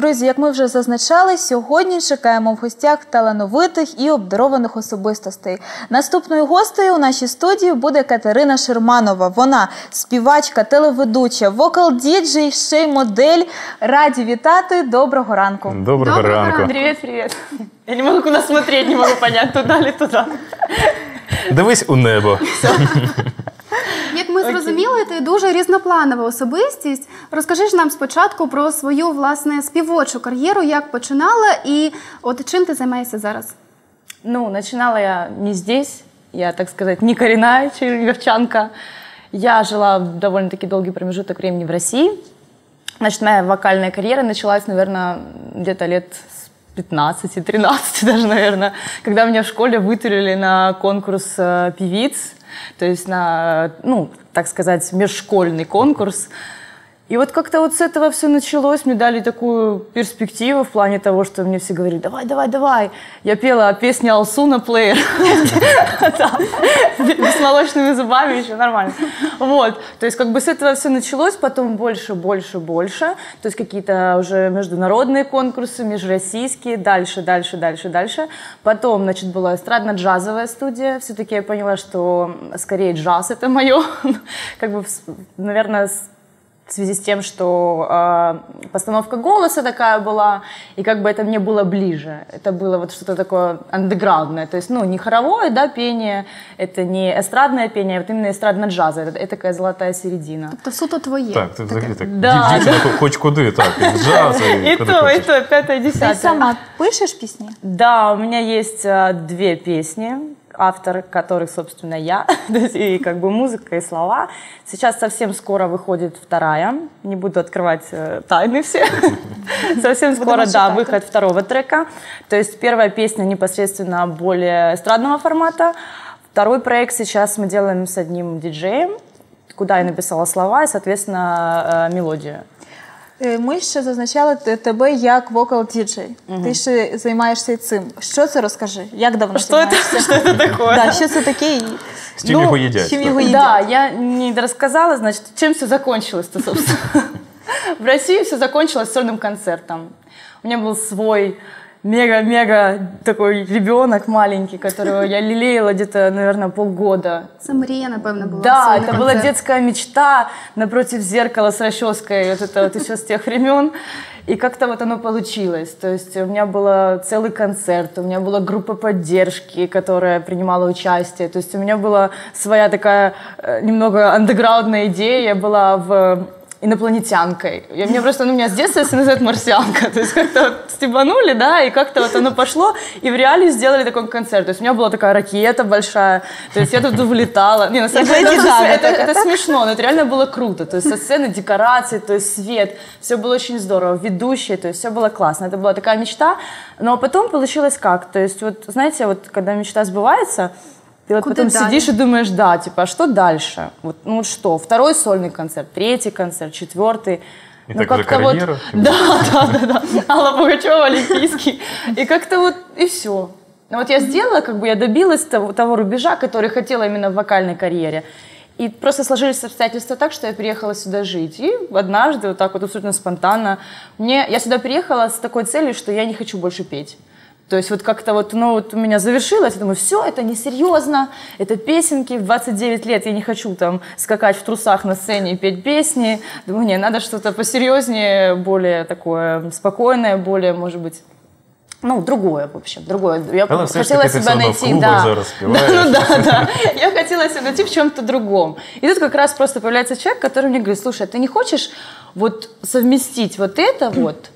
Друзі, як ми вже зазначали, сьогодні чекаємо в гостях талановитих і обдарованих особистостей. Наступною гостею у нашій студії буде Катерина Шерманова. Вона співачка, телеведуча, вокал-діджей, ще й модель. Раді вітати. Доброго ранку. Доброго, Доброго ранку. ранку. Привет, привет. Я не могу куда смотреть, не могу понять, туда или туда. Дивись у небо. Ми зрозуміли, ти дуже різнопланова особистість. Розкажи ж нам спочатку про свою власне співочу кар'єру, як починала, і от чим ти займаєшся зараз? Ну, начинала я не здесь, я, так сказать, не коренная череговчанка. Я жила довольно-таки долгий промежуток времени в России. Значит, моя вокальная карьера началась, наверное, где-то лет с 15-13 даже, наверное, когда меня в школе вытурили на конкурс э, певиц, то есть на, ну, так сказать, межшкольный конкурс. И вот как-то вот с этого все началось, мне дали такую перспективу в плане того, что мне все говорили, давай, давай, давай. Я пела песню Алсу на плеер. С молочными зубами еще нормально. Вот. То есть как бы с этого все началось, потом больше, больше, больше. То есть какие-то уже международные конкурсы, межроссийские, дальше, дальше, дальше, дальше. Потом, значит, была эстрадно-джазовая студия. Все-таки я поняла, что скорее джаз это мое. Как бы, наверное, в связи с тем, что э, постановка голоса такая была, и как бы это мне было ближе. Это было вот что-то такое андеграундное, то есть, ну, не хоровое, да, пение, это не эстрадное пение, а вот именно эстрадно-джазовое, это, это такая золотая середина. Тобто суто твоє. Так, ти взагалі так. Да, дівчина хоч куди, так. І джаз, і И куди то, и хочеш. то, пятое, Ти десятое. сама пишеш пісні? Да, у меня есть э, две песни, автор которых, собственно, я, и как бы музыка и слова. Сейчас совсем скоро выходит вторая, не буду открывать э, тайны все. Совсем скоро, да, выход второго трека. То есть первая песня непосредственно более эстрадного формата. Второй проект сейчас мы делаем с одним диджеем, куда я написала слова и, соответственно, э, мелодию. Е, Ми ще зазначали т- тебе як вокал-діджей. Ти ще займаєшся і цим. Що це розкажи? Як давно Что это, займаєшся? что это такое? Да, що це таке? і З чим його їдять. з чим так? його їдять? Да, я не рассказала, значит, чем все закончилось-то, собственно. В России все закончилось сольным концертом. У меня был свой мега-мега такой ребенок маленький, которого я лелеяла где-то, наверное, полгода. Це мрія, напевно, була. Да, это была детская мечта напротив зеркала с расческой, вот это вот еще с тех времен. И как-то вот оно получилось. То есть у меня был целый концерт, у меня была группа поддержки, которая принимала участие. То есть у меня была своя такая э, немного андеграундная идея. Я была в инопланетянкой. Я, меня просто, ну, меня с детства все называют марсианка. То есть как-то вот стебанули, да, и как-то вот оно пошло, и в реале сделали такой концерт. То есть у меня была такая ракета большая, то есть я тут вылетала. Не, на самом деле, это, Гага это- это смешно, но это реально было круто. То есть со сцены декорации, то есть свет, все было очень здорово, ведущие, то есть все было классно. Это была такая мечта. Но потом получилось как? То есть вот, знаете, вот когда мечта сбывается, ты вот Куда потом далее? сидишь и думаешь, да, типа, а что дальше? Вот, ну вот что? Второй сольный концерт, третий концерт, четвертый. И ну, как-то вот- карьера? Да, да, да, да. Алла Пугачева, Олимпийский. И как-то вот, и все. Ну вот я сделала, как бы я добилась того, того рубежа, который хотела именно в вокальной карьере. И просто сложились обстоятельства так, что я переехала сюда жить. И однажды, вот так вот абсолютно спонтанно, мне, я сюда приехала с такой целью, что я не хочу больше петь. То есть вот как-то вот, ну, вот у меня завершилось, я думаю, все, это несерьезно, это песенки, в 29 лет я не хочу там скакать в трусах на сцене и петь песни. Думаю, не, надо что-то посерьезнее, более такое спокойное, более, может быть, ну, другое, в общем, другое. Я ж хотела ти себя найти, да. Да, ну да, да. Я хотела себя найти в чем-то другом. И тут как раз просто появляется человек, который мне говорит, слушай, а ты не хочешь вот совместить вот это вот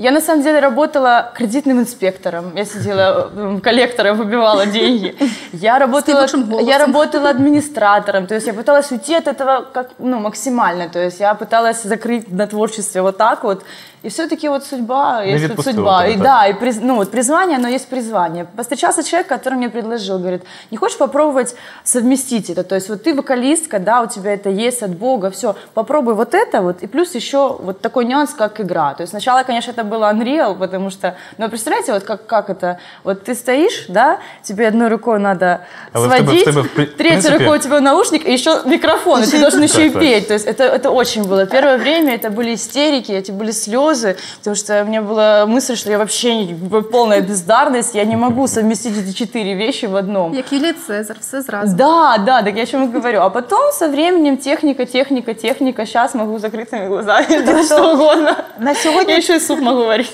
я на самом деле работала кредитным инспектором. Я сидела коллектором, выбивала деньги. Я работала, я работала администратором. То есть я пыталась уйти от этого как, ну, максимально. То есть я пыталась закрыть на творчестве вот так вот. И все-таки вот судьба, есть вот судьба. И да, и приз- ну, вот призвание, но есть призвание. Повстречался человек, который мне предложил, говорит, не хочешь попробовать совместить это? То есть вот ты вокалистка, да, у тебя это есть от Бога, все, попробуй вот это вот, и плюс еще вот такой нюанс, как игра. То есть сначала, конечно, это было Unreal, потому что, ну, представляете, вот как, как это, вот ты стоишь, да, тебе одной рукой надо в сводить, в при- третьей принципе- рукой у тебя наушник, и еще микрофон, и ты должен еще и петь. То есть это, это очень было. Первое время это были истерики, эти были слезы, слезы, потому что у меня была мысль, что я вообще не- полная бездарность, я не могу совместить эти четыре вещи в одном. Як Юлій Цезар, все зразу. Да, да, так я о чем и говорю. А потом со временем техника, техника, техника. Сейчас могу с закрытыми глазами делать что угодно. На Я сьогодні, еще и суп могу варить.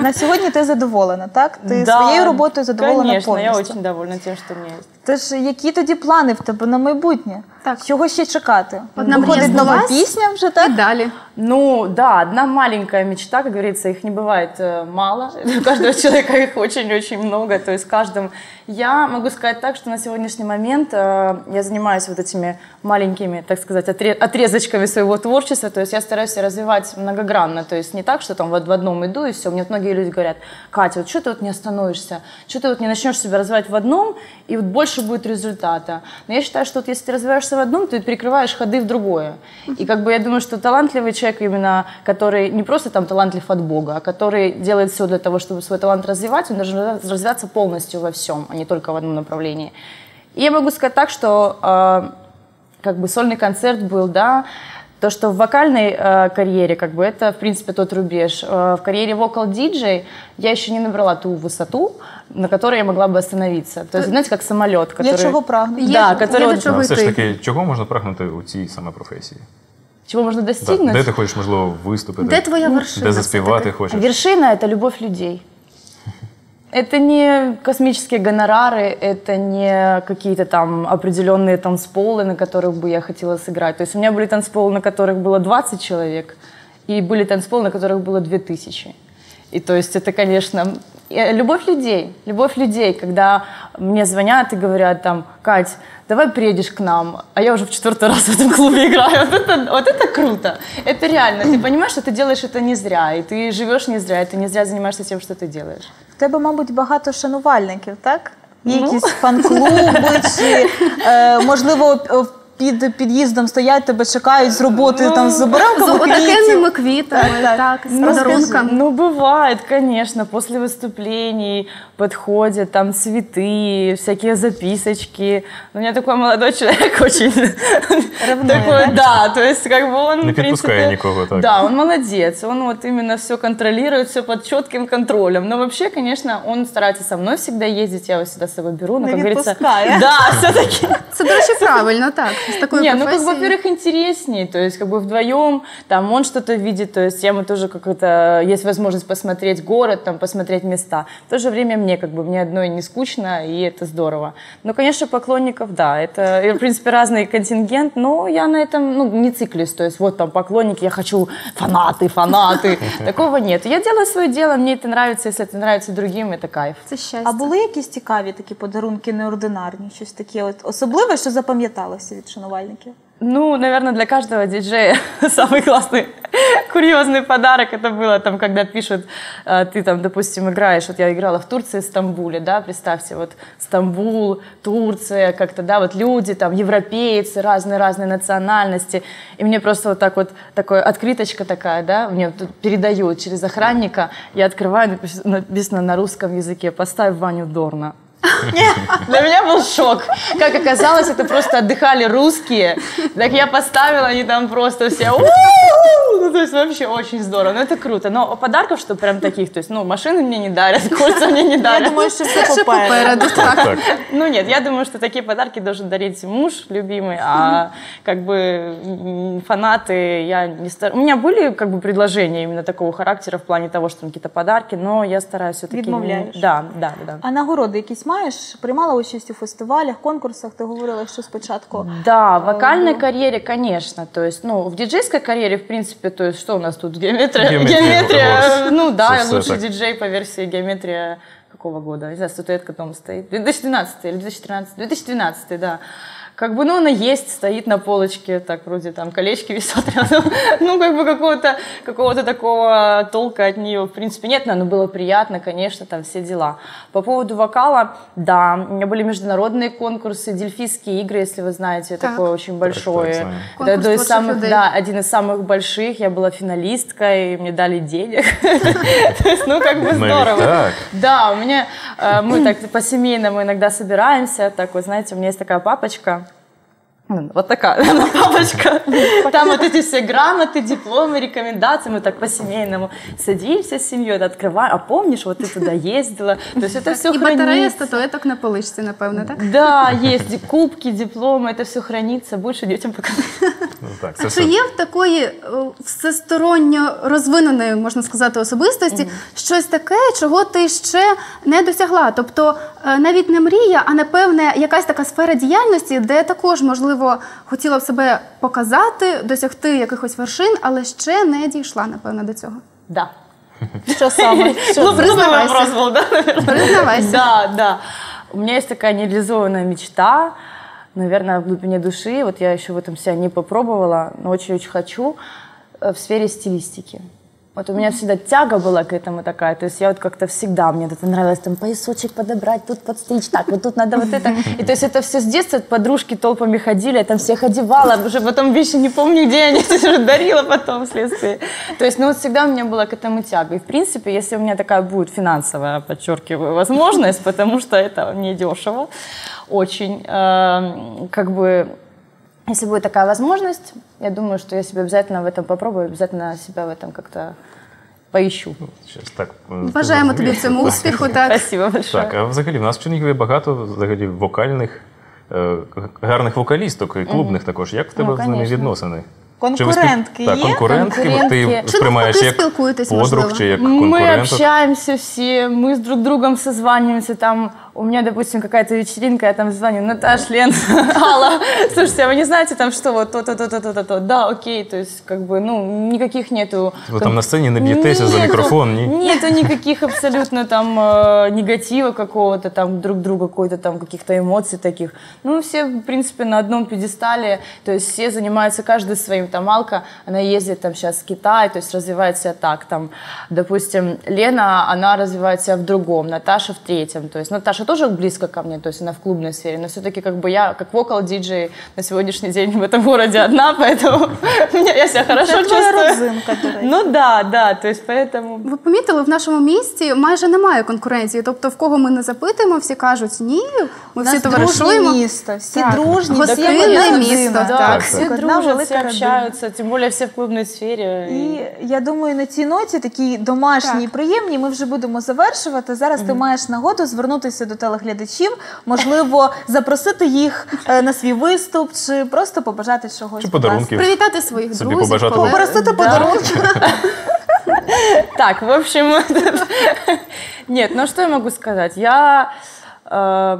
на сьогодні ти задоволена, так? Ти Да, своєю роботою задоволена Конечно, я повністю. очень довольна тем, что у меня есть. Тож які тоді плани в тебе на майбутнє? Так. Чого ще чекати? Одна мрія Виходить нова збулась? пісня вже, І так? далі. Ну, да, одна маленькая мечта, как говорится, их не бывает э, мало. У каждого человека их очень-очень много. То есть в каждом... Я могу сказать так, что на сегодняшний момент э, я занимаюсь вот этими маленькими, так сказать, отре- отрезочками своего творчества. То есть я стараюсь развивать многогранно. То есть не так, что там вот в одном иду и все. Мне вот многие люди говорят, Катя, вот что ты вот не остановишься? Что ты вот не начнешь себя развивать в одном, и вот больше будет результата. Но я считаю, что вот если ты развиваешься в одном, ты перекрываешь ходы в другое. И как бы я думаю, что талантливый человек именно, который не просто там талантлив от Бога, а который делает все для того, чтобы свой талант развивать, он должен раз- развиваться полностью во всем, а не только в одном направлении. И я могу сказать так, что э, как бы сольный концерт был, да, то, что в вокальной э, карьере, как бы это, в принципе, тот рубеж. Э, в карьере вокал диджей я еще не набрала ту высоту, на которой я могла бы остановиться. То есть, знаете, как самолет, который... Є чого прагнути. Да, Є- который є до вот- чого А все ж йти. таки, чого можна прагнути у цій саме професії? чего можно Так, достигнуть. де ти хочеш, можливо, виступити? Де твоя вершина? Де заспівати все-таки? хочеш? Вершина это любовь людей. Это не космические гонорары, это не какие-то там определенные танцполы, на которых бы я хотела сыграть. То есть у меня были танцполы, на которых было 20 человек, и были танцполы, на которых было 2000. И то есть это, конечно, любовь людей, любовь людей, когда мне звонят и говорят там, Кать, давай приедешь к нам, а я уже в четвертый раз в этом клубе играю. Вот это, вот это круто. Это реально. Ты понимаешь, что ты делаешь это не зря, и ты живешь не зря, и ты не зря занимаешься тем, что ты делаешь. В тебе, мабуть, багато шанувальників, так? Є Ну. якісь фан-клуби, чи е, можливо е, під під'їздом стоять, тебе чекають з роботи там з З заборонками отакенними квітів. квітами, Так, так, так. з Ну, подарунками. Ну, бывает, конечно, после выступлений подходят там цветы, всякие записочки. У меня такой молодой человек очень такой, да, то есть как бы он, Не в підпускає принципе, нікого, так. Да, он молодец, он вот именно все контролирует, все под четким контролем. Но вообще, конечно, он старается со мной всегда ездить, я его всегда с собой беру, но, Не как говорится, відпускає. да, все-таки Це, до речі, правильно, так. З такою не, ну как бы, професією. во-первых, интереснее, то есть как бы вдвоем, там он что-то видит, то есть я ему тоже как-то есть возможность посмотреть город, там посмотреть места. В то же время мне как бы мне одной не скучно и это здорово. Но, конечно, поклонников, да, это и, в принципе разный контингент, но я на этом ну не циклюсь, то есть вот там поклонники, я хочу фанаты, фанаты, такого нет. Я делаю свое дело, мне это нравится, если это нравится другим, это кайф. Це щастя. А були якісь цікаві такі подарунки неординарні, щось таке от особливе, що запам'яталося від шанувальників? Ну, наверное, для каждого диджея самый классный, курьезный подарок это было, там, когда пишут, э, ты там, допустим, играешь, вот я играла в Турции, Стамбуле, да, представьте, вот Стамбул, Турция, как-то, да, вот люди, там, европейцы, разные-разные национальности, и мне просто вот так вот, такая открыточка такая, да, мне тут передают через охранника, я открываю, напис- написано на русском языке, поставь Ваню Дорна. Для меня был шок. Как оказалось, это просто отдыхали русские. Так я поставила, они там просто все! Ну, то есть вообще очень здорово. Ну, это круто. Но подарков, что прям таких, то есть, ну, машины мне не дарят, кольца мне не Я дарят. думаю, що все Ще попереду. попереду, так. Так. Ну нет, я думаю, что такие подарки должен дарить муж любимый, а как бы м, фанаты я не стар... У меня были как бы предложения именно такого характера в плане того, что там какие-то подарки, но я стараюсь все-таки... Відмовляєш? Да, да, да. А нагороди якісь маєш? Приймала участь у фестивалях, конкурсах? Ти говорила, що спочатку Да, в вокальной карьере, конечно. То есть, ну, в диджейской карьере, в принципе, то есть, что у нас тут? Геометрия. Геометрия, вот. ну да, всё лучший так. диджей по версии геометрия какого года? Не знаю, статуэтка дома стоит. 2012 или 2013? 2012, да. Как бы, ну, она есть, стоит на полочке, так вроде там колечки висят рядом. Ну, как бы какого-то какого такого толка от нее, в принципе, нет, но было приятно, конечно, там все дела. По поводу вокала, да, у меня были международные конкурсы, дельфийские игры, если вы знаете, Так. такое очень большое. Это Конкурс одно из самых, людей. да, один из самых больших. Я была финалисткой, мне дали денег. То есть, ну, как бы здорово. так. Да, у меня, э, мы так по-семейному иногда собираемся, так вот, знаете, у меня есть такая папочка, Вот такая она папочка. Там вот эти все грамоты, дипломы, рекомендации. Мы так по-семейному садимся с семьей, открываем. А помнишь, вот ты туда ездила? То есть это все І батарея хранится. статуеток на поличці, напевно, так? Да, есть и кубки, дипломы, это все хранится. Больше детям показать. Ну, так, А це чи все. є в такої е, всесторонньо розвиненої, можна сказати, особистості щось таке, чого ти ще не досягла? Тобто е, навіть не мрія, а напевне якась така сфера діяльності, де також можливо хотіла б себе показати, досягти якихось вершин, але ще не дійшла, напевно, до цього. Да. Що саме? Що Ну, це? признавайся. вопрос был, да? Признавайся. Да, да. У меня есть такая нереализованная мечта, наверное, в глубине души. Вот я еще в этом себя не попробовала, но очень-очень хочу э, в сфере стилистики. Вот у меня всегда тяга была к этому такая. То есть я вот как-то всегда, мне это нравилось, там поясочек подобрать, тут подстричь, так, вот тут надо вот это. И то есть это все с детства, подружки толпами ходили, я там всех одевала, уже потом вещи не помню, где они, уже дарила потом вследствие. То есть, ну вот всегда у меня была к этому тяга. И в принципе, если у меня такая будет финансовая, подчеркиваю, возможность, потому что это не дешево, очень, эм, как бы если будет такая возможность, я думаю, что я себе обязательно в этом попробую, обязательно себя в этом как-то поищу. Щас, так, е, Бажаємо тобі в цьому Так. успіху. Так. Спасибо большое. Так, а взагалі в нас в Чернігові багато взагалі вокальних, е, гарних вокалісток і клубних також. Як в тебе Ну, з ними конечно. відносини? Чи ви спіл- Конкурентки Так, є? конкурентки, Конкурентки. ти Чи сприймаєш навпаки як спілкуєтесь, подруг можливо? чи як Мы конкуренток? общаемся все, мы с друг другом созваниваемся. Там у меня, допустим, какая-то вечеринка, я там звоню, Наташ, Лен, Алла, слушайте, а вы не знаете там что, вот то-то, то-то, то-то, то Да, окей, то есть как бы, ну, никаких нету... Ви там на сцені не б'єтеся за Нету- мікрофон, ні? Нету никаких абсолютно там э, негатива какого-то там друг друга, какой-то там каких-то эмоций таких. Ну, все, в принципе, на одном пьедестале, то есть все занимаются каждый своим. Там Алка, она ездит там сейчас в Китай, то есть развивает себя так. Там, допустим, Лена, она развивает себя в другом, Наташа в третьем. То есть Наташа тоже близко ко мне, то есть она в клубной сфере, но все-таки как бы я, как вокал-диджей на сегодняшний день в этом городе одна, поэтому меня- я себя хорошо Це твоя чувствую. родзинка, до речі. Ну да, да, то есть поэтому... Ви помітили, в нашому місті майже немає конкуренції. Тобто, в кого ми не запитуємо, всі кажуть ні, ми У всі нас дружне товаришуємо. місто, всі Так. дружні, всі Гостинне одна родина. місто, Да, так. все Одна дружат, велика все родина. общаются, тем более все в клубной сфере. І я думаю, на цій ноті такій домашній і Так. приємній ми вже будемо завершувати. Зараз ти маєш нагоду звернутися до телеглядачів, можливо, запросити їх е, на свій виступ, чи просто побажати чогось. Чи Будь ласка. подарунків? Привітати своїх Собі друзів, побажати колег. Попросити Да. подарунки. Так, в общем, нет, ну что я могу сказать? Я э,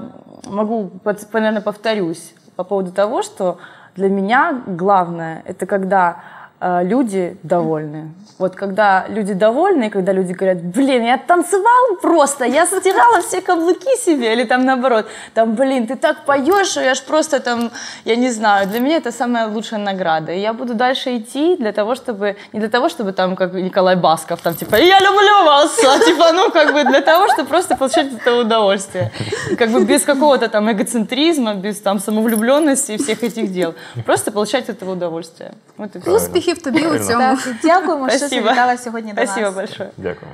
могу, наверное, повторюсь по поводу того, что для меня главное это когда э, люди довольны. Вот когда люди довольны, когда люди говорят, блин, я танцевал просто, я стирала все каблуки себе, или там наоборот, там, блин, ты так поешь, что я ж просто там, я не знаю, для меня это самая лучшая награда. И я буду дальше идти для того, чтобы, не для того, чтобы там, как Николай Басков, там, типа, я люблю вас, а типа, ну, как бы для того, чтобы просто получать этого удовольствие. Как бы без какого-то там эгоцентризма, без там самовлюбленности и всех этих дел. Просто получать этого удовольствие. Вот и все. Успіхів тобі у Правильно. цьому. Так, дякуємо, що Спасибо. завітала сьогодні до нас. Спасибо большое. Дякую.